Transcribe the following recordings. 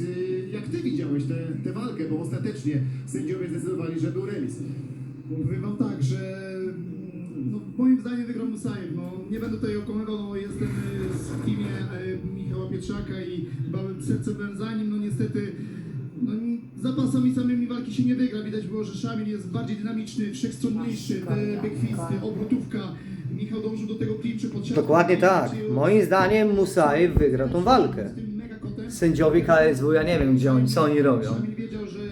y, jak ty widziałeś tę walkę, bo ostatecznie sędziowie zdecydowali, że był remis. Powiem wam tak, że no, moim zdaniem wygrał Musajew. No, nie będę tutaj okłamywał, no, jestem y, w teamie e, Michała Pietrzaka i bałem serce byłem za nim. No niestety no, zapasami samymi walki się nie wygra. Widać było, że Szamil jest bardziej dynamiczny, wszechstronniejszy, te backfisty, obrotówka. Michał dążył do tego klinczu pod siatką. Dokładnie tak. Moim zdaniem Musajew wygrał tą walkę. Sędziowie KSW, ja nie wiem gdzie oni, co oni robią.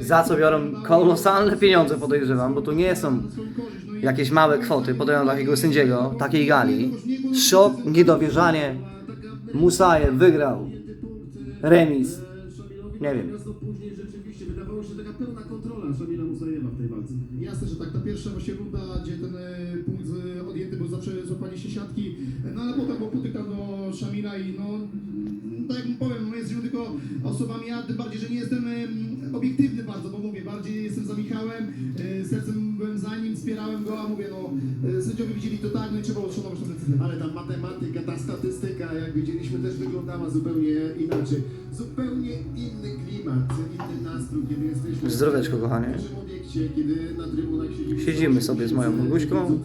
Za co biorą kolosalne pieniądze podejrzewam, bo tu nie są jakieś małe kwoty podają takiego sędziego, takiej gali. Szok, niedowierzanie. Musajew wygrał. Remis. Nie wiem. Rzeczywiście wydawało się taka pełna kontrola Szamila Musajewa w tej walce. Jasne, że tak, ta pierwsza właśnie runda, gdzie ten e, punkt odjęty był zawsze złapanie się siatki, no ale potem tam do Szamila i no, tak powiem, tylko osobami, ja tym bardziej, że nie jestem em, obiektywny bardzo, bo mówię, bardziej jestem za Michałem, e, sercem byłem za nim, wspierałem go, a mówię, no, e, sędziowie widzieli to tak, no i trzeba uszanować tę decyzję. Ale ta matematyka, ta statystyka, jak widzieliśmy, też wyglądała zupełnie inaczej. Zupełnie inny klimat, inny nastrój, kiedy jesteśmy Zdroweczko, kochanie. w naszym obiekcie, kiedy na trybunach siedzimy. Siedzimy sobie z moją Boguśką.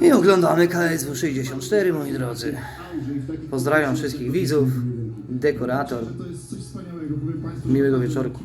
I oglądamy KSW 64, moi drodzy. Pozdrawiam wszystkich widzów, dekorator. Miłego wieczorku.